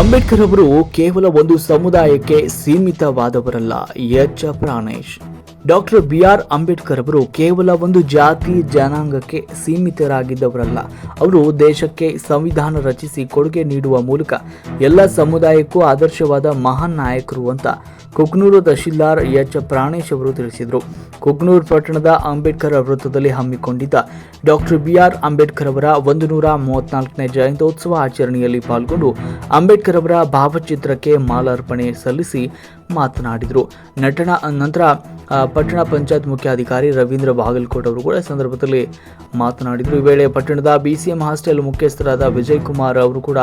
ಅಂಬೇಡ್ಕರ್ ಅವರು ಕೇವಲ ಒಂದು ಸಮುದಾಯಕ್ಕೆ ಸೀಮಿತವಾದವರಲ್ಲ H Pranesh. Doctor B R Ambedkar ಅವರು ಕೇವಲ ಒಂದು ಜಾತಿ ಜನಾಂಗಕ್ಕೆ ಸೀಮಿತರಾಗಿದ್ದವರಲ್ಲ, ಅವರು ದೇಶಕ್ಕೆ ಸಂವಿಧಾನ ರಚಿಸಿ ಕೊಡುಗೆ ನೀಡುವ ಮೂಲಕ ಎಲ್ಲ ಸಮುದಾಯಕ್ಕೂ ಆದರ್ಶವಾದ ಮಹಾನ್ ನಾಯಕರು ಅಂತ ಕುಕ್ನೂರು ತಹಶೀಲ್ದಾರ್ ಎಚ್ ಪ್ರಾಣೇಶ್ ಅವರು ತಿಳಿಸಿದರು. ಕುಗ್ನೂರು ಪಟ್ಟಣದ ಅಂಬೇಡ್ಕರ್ ವೃತ್ತದಲ್ಲಿ ಹಮ್ಮಿಕೊಂಡಿದ್ದ ಡಾಕ್ಟರ್ ಬಿ ಆರ್ ಅಂಬೇಡ್ಕರ್ ಅವರ ಒಂದು ನೂರ ಮೂವತ್ನಾಲ್ಕನೇ ಜಯಂತ್ಯೋತ್ಸವ ಆಚರಣೆಯಲ್ಲಿ ಪಾಲ್ಗೊಂಡು ಅಂಬೇಡ್ಕರ್ ಅವರ ಭಾವಚಿತ್ರಕ್ಕೆ ಮಾಲಾರ್ಪಣೆ ಸಲ್ಲಿಸಿ ಮಾತನಾಡಿದರು. ನಟನ ನಂತರ ಪಟ್ಟಣ ಪಂಚಾಯತ್ ಮುಖ್ಯಾಧಿಕಾರಿ ರವೀಂದ್ರ ಬಾಗಲಕೋಟ್ ಅವರು ಕೂಡ ಸಂದರ್ಭದಲ್ಲಿ ಮಾತನಾಡಿದರು. ಈ ವೇಳೆ ಪಟ್ಟಣದ ಬಿಸಿಎಂ ಹಾಸ್ಟೆಲ್ ಮುಖ್ಯಸ್ಥರಾದ ವಿಜಯ್ ಕುಮಾರ್ ಅವರು ಕೂಡ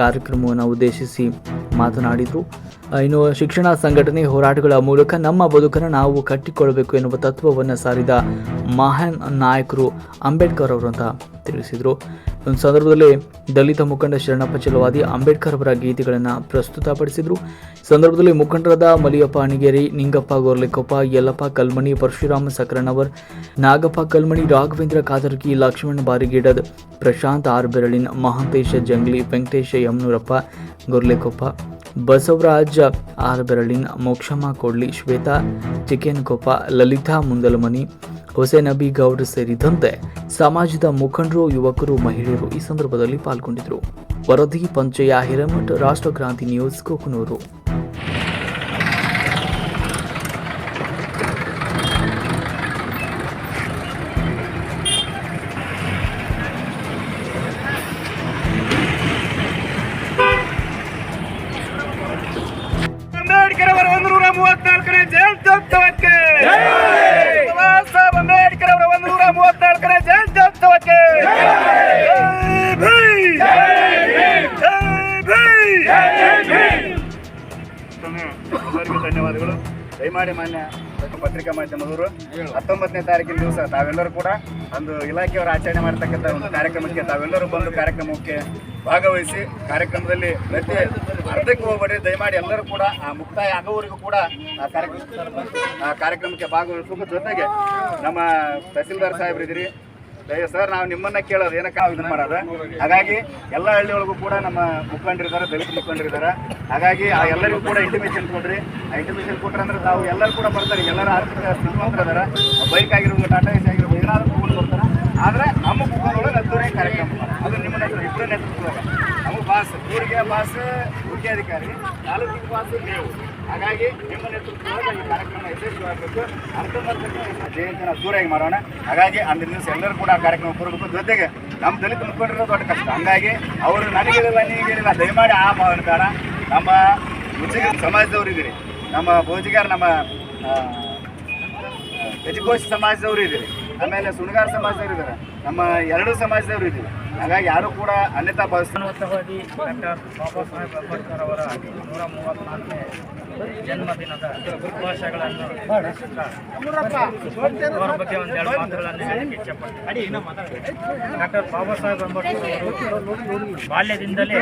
ಕಾರ್ಯಕ್ರಮವನ್ನು ಉದ್ದೇಶಿಸಿ ಮಾತನಾಡಿದರು. ಇನ್ನು ಶಿಕ್ಷಣ ಸಂಘಟನೆ ಹೋರಾಟಗಳ ಮೂಲಕ ನಮ್ಮ ಬದುಕನ್ನು ನಾವು ಕಟ್ಟಿಕೊಳ್ಳಬೇಕು ಎನ್ನುವ ತತ್ವವನ್ನು ಸಾರಿದ ಮಹಾನ್ ನಾಯಕರು ಅಂಬೇಡ್ಕರ್ ಅವರು ಅಂತ ತಿಳಿಸಿದರು. ಒಂದು ಸಂದರ್ಭದಲ್ಲಿ ದಲಿತ ಮುಖಂಡ ಶರಣಪ್ಪ ಚಲವಾದಿ ಅಂಬೇಡ್ಕರ್ ಅವರ ಗೀತೆಗಳನ್ನು ಪ್ರಸ್ತುತಪಡಿಸಿದರು. ಸಂದರ್ಭದಲ್ಲಿ ಮುಖಂಡರಾದ ಮಲಿಯಪ್ಪ ಅಣಿಗೇರಿ, ನಿಂಗಪ್ಪ ಗೋರ್ಲಿಕೊಪ್ಪ, ಯಲ್ಲಪ್ಪ ಕಲ್ಮಣಿ, ಪರಶುರಾಮ ಸಕರಣವರ್ ನಾಗಪ್ಪ ಕಲ್ಮಣಿ, ರಾಘವೇಂದ್ರ ಕಾದರ್ಕಿ ಲಕ್ಷ್ಮಣ ಬಾರಿಗಿಡದ್, ಪ್ರಶಾಂತ್ ಆರ್ ಬೆರಳಿನ್, ಮಹಾಂತೇಶ ಜಂಗ್ಲಿ, ವೆಂಕಟೇಶ ಯಮನೂರಪ್ಪ, ಗೊರ್ಲೆಕೊಪ್ಪ ಬಸವರಾಜ್ ಆರ್ ಬೆರಳಿನ್ ಮೋಕ್ಷಮ್ಮ ಕೊಡ್ಲಿ ಶ್ವೇತಾ ಚಿಕೇನ್ಕೊಪ್ಪ ಲಲಿತಾ ಮುಂದಲಮನಿ ಹುಸೇನ್ ಅಬಿ ಗೌಡ್ ಸೇರಿದಂತೆ ಸಮಾಜದ ಮುಖಂಡರು, ಯುವಕರು, ಮಹಿಳೆಯರು ಈ ಸಂದರ್ಭದಲ್ಲಿ ಪಾಲ್ಗೊಂಡಿದ್ದರು. ವರದಿ ಪಂಚಯ ಹಿರೇಮಠ ರಾಷ್ಟ್ರಕ್ರಾಂತಿ ನ್ಯೂಸ್, ಕೊಕನೂರು. ದಯಮಾಡಿ ಮಾನ್ಯ ಪತ್ರಿಕಾ ಮಾಧ್ಯಮದವರು ಹತ್ತೊಂಬತ್ತನೇ ತಾರೀಕಿನ ದಿವಸ ತಾವೆಲ್ಲರೂ ಕೂಡ ಒಂದು ಇಲಾಖೆಯವರು ಆಚರಣೆ ಮಾಡತಕ್ಕಂಥ ಒಂದು ಕಾರ್ಯಕ್ರಮಕ್ಕೆ ತಾವೆಲ್ಲರೂ ಬಂದು ಕಾರ್ಯಕ್ರಮಕ್ಕೆ ಭಾಗವಹಿಸಿ, ಕಾರ್ಯಕ್ರಮದಲ್ಲಿ ಪ್ರತಿ ಅರ್ಧಕ್ಕೆ ಹೋಗ್ಬೇಡಿ ದಯಮಾಡಿ ಎಲ್ಲರೂ ಕೂಡ ಆ ಮುಕ್ತಾಯ ಆಗೋವರೆಗೂ ಕೂಡ ಆ ಕಾರ್ಯಕ್ರಮ ಆ ಕಾರ್ಯಕ್ರಮಕ್ಕೆ ಭಾಗವಹಿಸುವ ಜೊತೆಗೆ ನಮ್ಮ ತಹಸೀಲ್ದಾರ್ ಸಾಹೇಬ್ರಿದ್ದೀರಿ ಸರ್, ನಾವು ನಿಮ್ಮನ್ನ ಕೇಳೋದು, ಏನಕ್ಕೆ ಇದು ಮಾಡೋದು? ಹಾಗಾಗಿ ಎಲ್ಲ ಹಳ್ಳಿಯೊಳಗೂ ಕೂಡ ನಮ್ಮ ಮುಖಂಡರಿದ್ದಾರೆ ದಲಿತ ಮುಖಂಡರಿದ್ದಾರೆ ಹಾಗಾಗಿ ಆ ಎಲ್ಲರಿಗೂ ಕೂಡ ಇಂಟಿಮೇಷನ್ ಕೊಡ್ರಿ. ಆ ಇಂಟಿಮೇಷನ್ ಕೊಟ್ರೆ ಅಂದ್ರೆ ತಾವು ಎಲ್ಲರೂ ಕೂಡ ಬರ್ತಾರೆ, ಎಲ್ಲರೂ ಆರ್ಥಿಕ ಶ್ರೀಮಂತರಿದ್ದಾರೆ ಬೈಕ್ ಆಗಿರ್ಬೋದು, ಟಾಟಾ ಎಸ್ ಆಗಿರ್ಬೋದು, ಏನಾದರೂ ತಗೊಂಡು ಬರ್ತಾರೆ. ಆದರೆ ನಮ್ಮ ಮುಖಂಡಗಳು ಅದ್ದೂರಿ ಕಾರ್ಯಕ್ರಮ ಅದು ನಿಮ್ಮ ನೇತೃತ್ವ ಇಬ್ಬರ ನೇತೃತ್ವದಾಗ ನಮಗೆ ಬಾಸ್, ಊರಿಗೆ ಬಾಸ್ ಮುಖ್ಯಾಧಿಕಾರಿ, ತಾಲೂಕಿನ ವಾಸು ನೀವು ಹಾಗಾಗಿ ನಿಮ್ಮ ನೇತೃತ್ವದ ಈ ಕಾರ್ಯಕ್ರಮ ಯಶಸ್ವಿಯಾಗಬೇಕು. ಹತ್ತೊಂಬತ್ತಕ್ಕೆ ಜಯಂತಿನ ದೂರಾಗಿ ಮಾಡೋಣ. ಹಾಗಾಗಿ ಅಂದಿನ ದಿವಸ ಎಲ್ಲರೂ ಕೂಡ ಆ ಕಾರ್ಯಕ್ರಮ ಕೊಡಬೇಕು ಜೊತೆಗೆ ನಮ್ಮ ದಲಿತ ಮುಖಂಡರು ದೊಡ್ಡ ಕಷ್ಟ. ಹಂಗಾಗಿ ಅವರು ನನಗಿರಲ್ಲ ನೀಗಿರಲ್ಲ ದಯಮಾಡಿ ಆ ಭಾವನೆ ನಮ್ಮ ಮುಚ್ಚಿಗ ಸಮಾಜದವ್ರು ಇದ್ದೀರಿ. ನಮ್ಮ ಭೋಜಿಗಾರ, ನಮ್ಮ ಗಜಕೋಶ ಸಮಾಜದವರು ಇದ್ದೀರಿ. ಆಮೇಲೆ ಸುಣಗಾರ ಸಮಾಜದವರು ಇದ್ದಾರೆ. ನಮ್ಮ ಎರಡು ಸಮಾಜದವರು ಇದ್ದೀವಿ ಹಾಗಾಗಿ ಯಾರು ಕೂಡ ಅನ್ಯತಾ ಭಾವಿಸ್ತಾರೆ ಮಾನವತಾವಾದಿ ಡಾಕ್ಟರ್ ಬಾಬಾ ಸಾಹೇಬ್ ಅಂಬೇಡ್ಕರ್ ಅವರ ನೂರ ಮೂವತ್ನಾಲ್ಕನೇ ಜನ್ಮದಿನದ ಶುಭಾಶಯಗಳನ್ನು ಅವರ ಬಗ್ಗೆ ಒಂದೆರಡು ಮಾತುಗಳನ್ನು ಹೇಳಕ್ಕೆ ಇಚ್ಛೆಪಡ್ತೀನಿ. ಡಾಕ್ಟರ್ ಬಾಬಾ ಸಾಹೇಬ್ ಅಂಬೇಡ್ಕರ್ ಅವರು ಬಾಲ್ಯದಿಂದಲೇ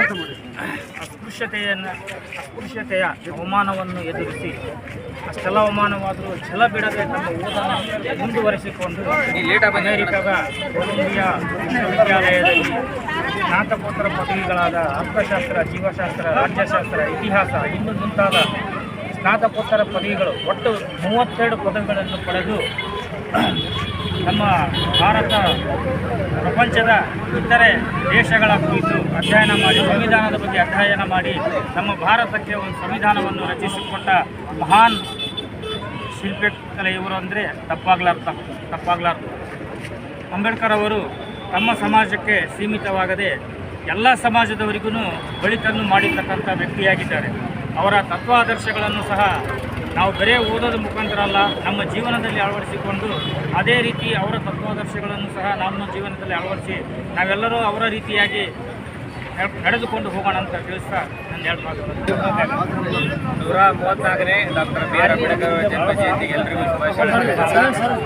ಅಸ್ಪೃಶ್ಯತೆಯನ್ನು ಅಸ್ಪೃಶ್ಯತೆಯ ಅವಮಾನವನ್ನು ಎದುರಿಸಿ ಅಷ್ಟೆಲ್ಲ ಅವಮಾನವಾದರೂ ಛಲ ಬಿಡದೆ ತಮ್ಮ ಓದನ್ನು ಮುಂದುವರಿಸಿಕೊಂಡು ಅಮೆರಿಕದ ಕೊಲಂಬಿಯಾ ವಿಶ್ವವಿದ್ಯಾಲಯದಲ್ಲಿ ಸ್ನಾತಕೋತ್ತರ ಪದವಿಗಳಾದ ಅರ್ಥಶಾಸ್ತ್ರ, ಜೀವಶಾಸ್ತ್ರ, ರಾಜ್ಯಶಾಸ್ತ್ರ, ಇತಿಹಾಸ, ಇನ್ನು ಮುಂತಾದ ಸ್ನಾತಕೋತ್ತರ ಪದವಿಗಳು ಒಟ್ಟು ಮೂವತ್ತೆರಡು ಪದವಿಗಳನ್ನು ಪಡೆದು ನಮ್ಮ ಭಾರತ ಪ್ರಪಂಚದ ಇತರೆ ದೇಶಗಳ ಕುರಿತು ಅಧ್ಯಯನ ಮಾಡಿ, ಸಂವಿಧಾನದ ಬಗ್ಗೆ ಅಧ್ಯಯನ ಮಾಡಿ, ನಮ್ಮ ಭಾರತಕ್ಕೆ ಒಂದು ಸಂವಿಧಾನವನ್ನು ರಚಿಸಿಕೊಟ್ಟ ಮಹಾನ್ ಶಿಲ್ಪಕಲೆ ಇವರು ಅಂದರೆ ತಪ್ಪಾಗ್ಲಾರ್ದ ತಪ್ಪಾಗ್ಲಾರ್ದು. ಅಂಬೇಡ್ಕರ್ ಅವರು ತಮ್ಮ ಸಮಾಜಕ್ಕೆ ಸೀಮಿತವಾಗದೆ ಎಲ್ಲ ಸಮಾಜದವರಿಗೂ ಬಳಿತನ್ನು ಮಾಡಿರ್ತಕ್ಕಂಥ ವ್ಯಕ್ತಿಯಾಗಿದ್ದಾರೆ. ಅವರ ತತ್ವಾದರ್ಶಗಳನ್ನು ಸಹ ನಾವು ಬರೇ ಓದೋದ ಮುಖಾಂತರ ಅಲ್ಲ ನಮ್ಮ ಜೀವನದಲ್ಲಿ ಅಳವಡಿಸಿಕೊಂಡು ಅದೇ ರೀತಿ ಅವರ ತತ್ವಾದರ್ಶಗಳನ್ನು ಸಹ ನಮ್ಮ ಜೀವನದಲ್ಲಿ ಅಳವಡಿಸಿ ನಾವೆಲ್ಲರೂ ಅವರ ರೀತಿಯಾಗಿ ನಡ್- ನಡೆದುಕೊಂಡು ಹೋಗೋಣ ಅಂತ ತಿಳಿಸ್ತಾ ನನ್ನ ಹೇಳ್ಬೋದು ನೂರ ಮೂವತ್ನಾಲ್ಕನೇ ಡಾಕ್ಟರ್ ಬಿ ಆರ್ ಅಂಬೇಡ್ಕರ್ ಜನ್ಮ ಜಯಂತಿಗೆ ಎಲ್ಲರಿಗೂ ಶುಭಾಶಯಗಳು.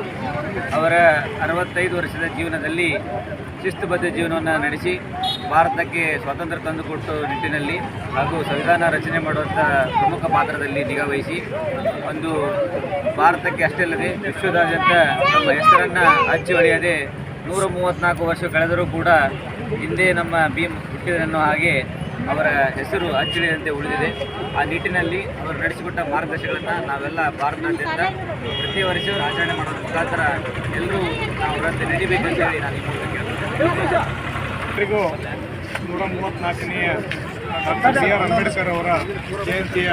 ಅವರ ಅರವತ್ತೈದು ವರ್ಷದ ಜೀವನದಲ್ಲಿ ಶಿಸ್ತುಬದ್ಧ ಜೀವನವನ್ನು ನಡೆಸಿ ಭಾರತಕ್ಕೆ ಸ್ವಾತಂತ್ರ್ಯ ತಂದುಕೊಟ್ಟ ನಿಟ್ಟಿನಲ್ಲಿ ಹಾಗೂ ಸಂವಿಧಾನ ರಚನೆ ಮಾಡುವಂಥ ಪ್ರಮುಖ ಪಾತ್ರದಲ್ಲಿ ನಿಗಾವಹಿಸಿ ಒಂದು ಭಾರತಕ್ಕೆ ಅಷ್ಟೇ ಅಲ್ಲದೆ ವಿಶ್ವದಾದ್ಯಂತ ನಮ್ಮ ಹೆಸರನ್ನು ಹಚ್ಚಿ ಹೊಳೆಯದೆ ನೂರ ಮೂವತ್ತ್ನಾಲ್ಕು ವರ್ಷ ಕಳೆದರೂ ಕೂಡ ಹಿಂದೆ ನಮ್ಮ ಭೀಮ್ ಹುಟ್ಟಿದನೋ ಹಾಗೆ ಅವರ ಹೆಸರು ಅಚ್ಚಳಿಯಂತೆ ಉಳಿದಿದೆ. ಆ ನಿಟ್ಟಿನಲ್ಲಿ ಅವರು ನಡೆಸಿಕೊಟ್ಟ ಮಾರ್ಗದರ್ಶನಗಳನ್ನು ನಾವೆಲ್ಲ ಭಾರತದಾದ್ಯಂತ ಪ್ರತಿ ವರ್ಷ ಆಚರಣೆ ಮಾಡೋದ್ರ ಮುಖಾಂತರ ಎಲ್ಲರೂ ನಾವು ರಸ್ತೆ ನಡಿಬೇಕಂತೇಳಿ ನಾನು ಹೇಳಿ ನಾನು ಎಲ್ರಿಗೂ ನೂರ ಮೂವತ್ತ್ನಾಲ್ಕನೆಯ ಡಾಕ್ಟರ್ ಬಿ ಆರ್ ಅಂಬೇಡ್ಕರ್ ಅವರ ಜಯಂತಿಯ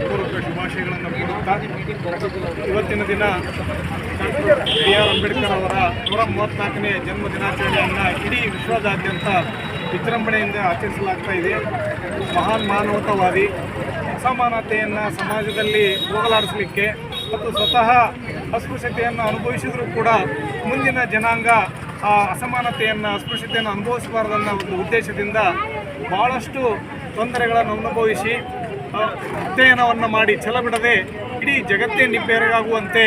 ಪೂರ್ವಕ ಶುಭಾಶಯಗಳನ್ನು ಕೋರುತ್ತಾ, ಇವತ್ತಿನ ದಿನ ಡಾಕ್ಟರ್ ಬಿ ಆರ್ ಅಂಬೇಡ್ಕರ್ ಅವರ ನೂರ ಮೂವತ್ನಾಲ್ಕನೇ ಜನ್ಮ ದಿನಾಚರಣೆಯನ್ನು ಇಡೀ ವಿಶ್ವದಾದ್ಯಂತ ವಿಜೃಂಭಣೆಯಿಂದ ಆಚರಿಸಲಾಗ್ತಾ ಇದೆ. ಮಹಾನ್ ಮಾನವತಾವಾದಿ, ಅಸಮಾನತೆಯನ್ನು ಸಮಾಜದಲ್ಲಿ ಹೋಗಲಾಡಿಸಲಿಕ್ಕೆ ಮತ್ತು ಸ್ವತಃ ಅಸ್ಪೃಶ್ಯತೆಯನ್ನು ಅನುಭವಿಸಿದರೂ ಕೂಡ ಮುಂದಿನ ಜನಾಂಗ ಆ ಅಸಮಾನತೆಯನ್ನು, ಅಸ್ಪೃಶ್ಯತೆಯನ್ನು ಅನುಭವಿಸಬಾರದನ್ನೋ ಒಂದು ಉದ್ದೇಶದಿಂದ ಭಾಳಷ್ಟು ತೊಂದರೆಗಳನ್ನು ಅನುಭವಿಸಿ ಅಧ್ಯಯನವನ್ನು ಮಾಡಿ ಛಲ ಬಿಡದೆ ಇಡೀ ಜಗತ್ತೇ ನಿಬ್ಬೆರಗಾಗುವಂತೆ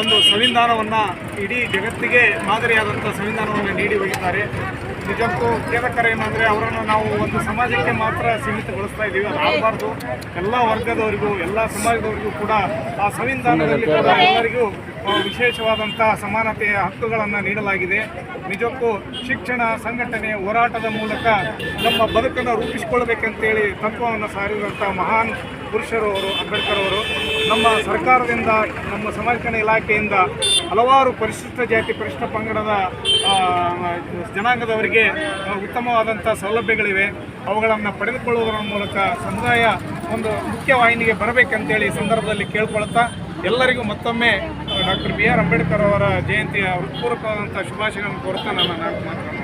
ಒಂದು ಸಂವಿಧಾನವನ್ನು ಇಡೀ ಜಗತ್ತಿಗೆ ಮಾದರಿಯಾದಂಥ ಸಂವಿಧಾನವನ್ನು ನೀಡಿ ಹೋಗಿದ್ದಾರೆ. ನಿಜಕ್ಕೂ ಖೇದಕರ ಏನಂದರೆ ಅವರನ್ನು ನಾವು ಒಂದು ಸಮಾಜಕ್ಕೆ ಮಾತ್ರ ಸೀಮಿತಗೊಳಿಸ್ತಾ ಇದ್ದೀವಿ ಅದು ಆಗಬಾರ್ದು. ಎಲ್ಲ ವರ್ಗದವರಿಗೂ, ಎಲ್ಲ ಸಮಾಜದವರಿಗೂ ಕೂಡ ಆ ಸಂವಿಧಾನದಲ್ಲಿ ಕೂಡ ಎಲ್ಲರಿಗೂ ವಿಶೇಷವಾದಂಥ ಸಮಾನತೆಯ ಹಕ್ಕುಗಳನ್ನು ನೀಡಲಾಗಿದೆ. ನಿಜಕ್ಕೂ ಶಿಕ್ಷಣ ಸಂಘಟನೆ ಹೋರಾಟದ ಮೂಲಕ ನಮ್ಮ ಬದುಕನ್ನು ರೂಪಿಸಿಕೊಳ್ಬೇಕಂತೇಳಿ ತತ್ವವನ್ನು ಸಾರಿದಂಥ ಮಹಾನ್ ಪುರುಷರು ಅವರು, ಅಂಬೇಡ್ಕರ್ ಅವರು, ನಮ್ಮ ಸರ್ಕಾರದಿಂದ, ನಮ್ಮ ಸಮಾಜ ಇಲಾಖೆಯಿಂದ ಹಲವಾರು ಪರಿಶಿಷ್ಟ ಜಾತಿ, ಪರಿಶಿಷ್ಟ ಪಂಗಡದ ಜನಾಂಗದವರಿಗೆ ಉತ್ತಮವಾದಂಥ ಸೌಲಭ್ಯಗಳಿವೆ. ಅವುಗಳನ್ನು ಪಡೆದುಕೊಳ್ಳುವುದರ ಮೂಲಕ ಸಮುದಾಯ ಒಂದು ಮುಖ್ಯವಾಹಿನಿಗೆ ಬರಬೇಕಂತೇಳಿ ಈ ಸಂದರ್ಭದಲ್ಲಿ ಕೇಳ್ಕೊಳ್ತಾ ಎಲ್ಲರಿಗೂ ಮತ್ತೊಮ್ಮೆ ಡಾಕ್ಟರ್ ಬಿ ಆರ್ ಅಂಬೇಡ್ಕರ್ ಅವರ ಜಯಂತಿಯ ಹೃತ್ಪೂರ್ವಕವಾದಂಥ ಶುಭಾಶಯಗಳನ್ನು ಕೋರ್ತಾ ನನ್ನ ನಾಲ್ಕು